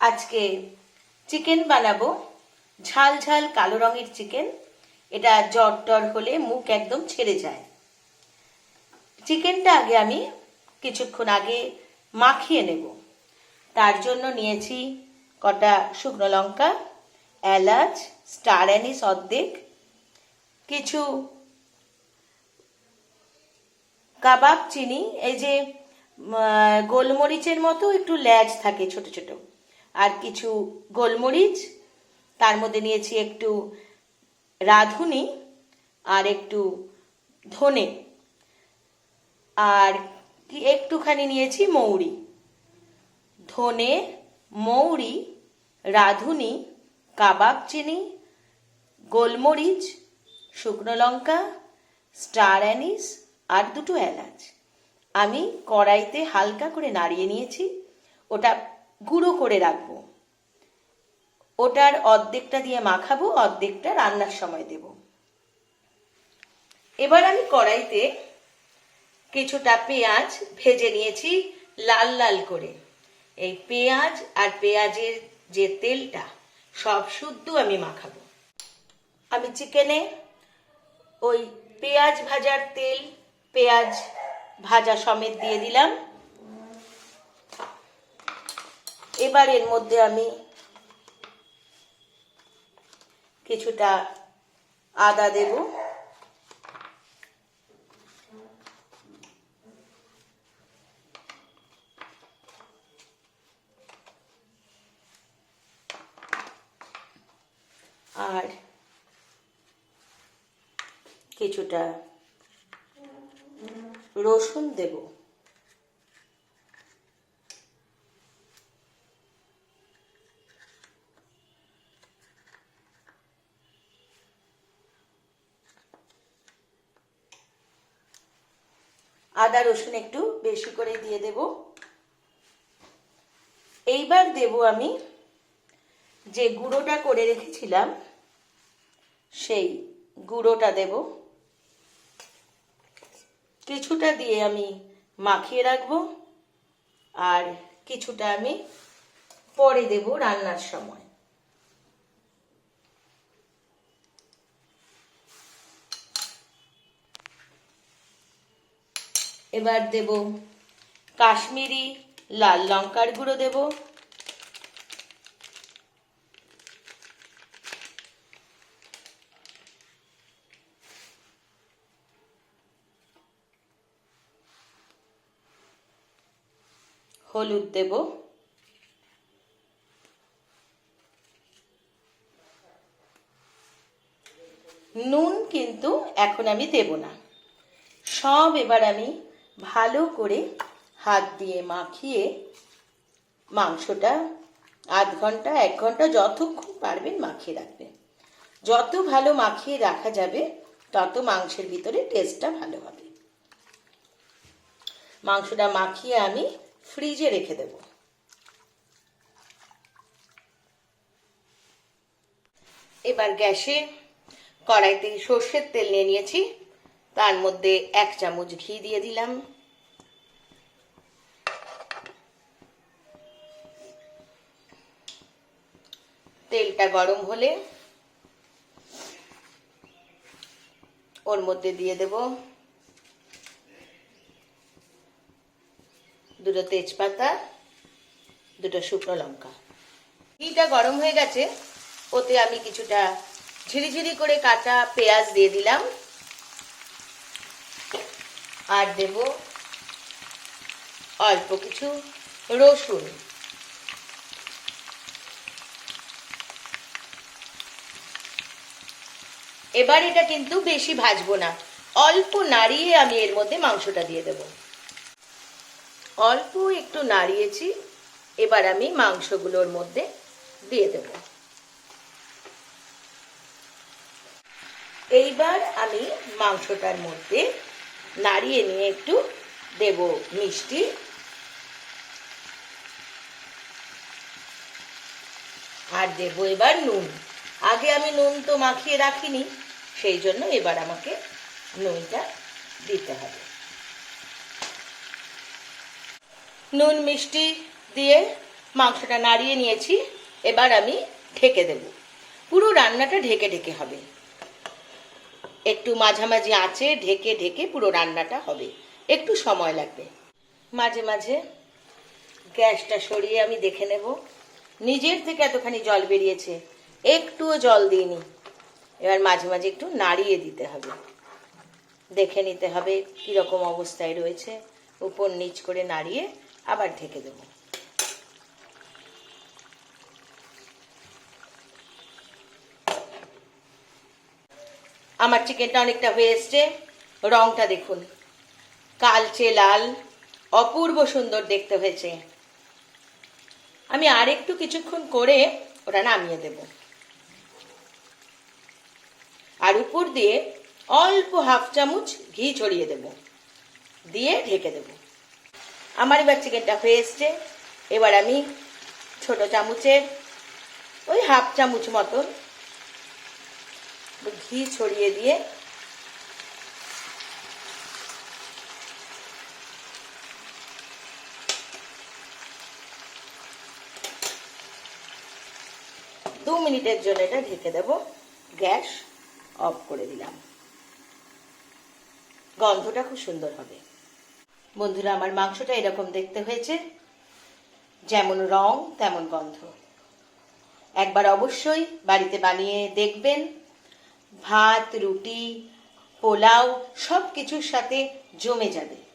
আজকে চিকেন বানাবো। ঝাল ঝাল কালো রঙের চিকেন। এটা জ্বর টর হলে মুখ একদম ছেড়ে যায়। চিকেনটা আগে আমি কিছুক্ষণ আগে মাখিয়ে নেব। তার জন্য নিয়েছি কটা শুকনো লঙ্কা, এলাচ, স্টার অ্যানিস অর্ধেক, কিছু কাবাব, চিনি, এই যে গোলমরিচের মতো একটু ল্যাজ থাকে ছোট ছোট। আর কিছু গোলমরিচ, তার মধ্যে নিয়েছি একটু রাঁধুনি আর একটু ধনে। আর একটুখানি নিয়েছি মৌরি। ধনে, মৌরি, রাঁধুনি, কাবাব চিনি, গোলমরিচ, শুকনো লঙ্কা, স্টার অ্যানিস আর দুটো এলাচ। আমি কড়াইতে হালকা করে নাড়িয়ে নিয়েছি। ওটা গুঁড়ো করে রাখব। ওটার অর্ধেকটা দিয়ে মাখাবো, অর্ধেকটা রান্নার সময় দেব। এবার আমি কড়াইতে কিছুটা পেঁয়াজ ভেজে নিয়েছি লাল লাল করে। এই পেঁয়াজ আর পেঁয়াজের যে তেলটা, সব শুদ্ধ আমি মাখাবো। আমি চিকেনে ওই পেঁয়াজ ভাজার তেল, পেঁয়াজ ভাজা সমেত দিয়ে দিলাম। এবার এর মধ্যে আমি কিছুটা আদা দেব। আর কিছুটা রসুন দেব। আদা রসুন একটু বেশি করে দিয়ে দেব। এইবার দেব আমি যে গুঁড়োটা করে রেখেছিলাম, সেই গুঁড়োটা দেব। কিছুটা দিয়ে আমি মাখিয়ে রাখব আর কিছুটা আমি পরে দেব রান্নার সময়। এবার দেব কাশ্মীরি লাল লঙ্কার গুঁড়ো দেব। হলুদ দেব। নুন কিন্তু এখন আমি দেব না। সব এবার আমি ভালো করে হাত দিয়ে মাখিয়ে মাংসটা আধ ঘণ্টা, এক ঘণ্টা যতক্ষণ পারবেন মাখিয়ে রাখবেন। যত ভালো মাখিয়ে রাখা যাবে, তত মাংসের ভিতরে টেস্টটা ভালো হবে। মাংসটা মাখিয়ে আমি ফ্রিজে রেখে দেব। এবার গ্যাসে কড়াইতে সর্ষের তেল নিয়ে নিয়েছি। তার মধ্যে এক চামচ ঘি দিয়ে দিলাম। তেলটা গরম হলে ওর মধ্যে দিয়ে দেব দুটো তেজপাতা, দুটো শুকনো লঙ্কা। ঘিটা গরম হয়ে গেছে, ওতে আমি কিছুটা ঝিরিঝিরি করে কাটা পেঁয়াজ দিয়ে দিলাম। আর দেব অল্প কিছু রসুন। এবার এটা কিন্তু বেশি ভাজবো না। অল্প নাড়িয়ে আমি এর মধ্যে মাংসটা দিয়ে দেব। অল্প একটু নাড়িয়েছি, এবার আমি মাংসগুলোর মধ্যে দিয়ে দেব। এইবার আমি মাংসটার মধ্যে নাড়িয়ে নিয়ে একটু দেব মিষ্টি। আর দেব এবার নুন। আগে আমি নুন তো মাখিয়ে রাখিনি, সেই জন্য এবার আমাকে নুনটা দিতে হবে। নুন, মিষ্টি দিয়ে মাংসটা নাড়িয়ে নিয়েছি, এবার আমি ঢেকে দেব। পুরো রান্নাটা ঢেকে ঢেকে হবে। একটু মাঝামাঝি আঁচে ঢেকে ঢেকে পুরো রান্নাটা হবে। একটু সময় লাগবে। মাঝে মাঝে গ্যাসটা সরিয়ে আমি দেখে নেব। নিজের থেকে এতখানি জল বেরিয়েছে, একটুও জল দিইনি। এবার মাঝে মাঝে একটু নাড়িয়ে দিতে হবে। দেখে নিতে হবে কীরকম অবস্থায় রয়েছে। উপর নিচ করে নাড়িয়ে আবার ঢেকে দেবো। আমার চিকেনটা অনেকটা হয়ে এসছে। রংটা দেখুন। কালচে লাল, অপূর্ব সুন্দর দেখতে হয়েছে। আমি আর একটু কিছুক্ষণ করে ওটা নামিয়ে দেব। আর উপর দিয়ে অল্প হাফ চামচ ঘি ছড়িয়ে দেব। দিয়ে ঢেকে দেব। আমার এবার চিকেনটা হয়ে এসছে। এবার আমি ছোট চামচের ওই হাফ চামচ মতন ঘি ছড়িয়ে দিয়ে দু মিনিটের জন্য এটা ঢেকে দেব। গ্যাস অফ করে দিলাম। গন্ধটা খুব সুন্দর হবে। বন্ধুরা, আমার মাংসটা এরকম দেখতে হয়েছে। যেমন রং, তেমন গন্ধ। একবার অবশ্যই বাড়িতে বানিয়ে দেখবেন। ভাত রুটি পোলাও সব কিছুর সাথে জমে যাবে।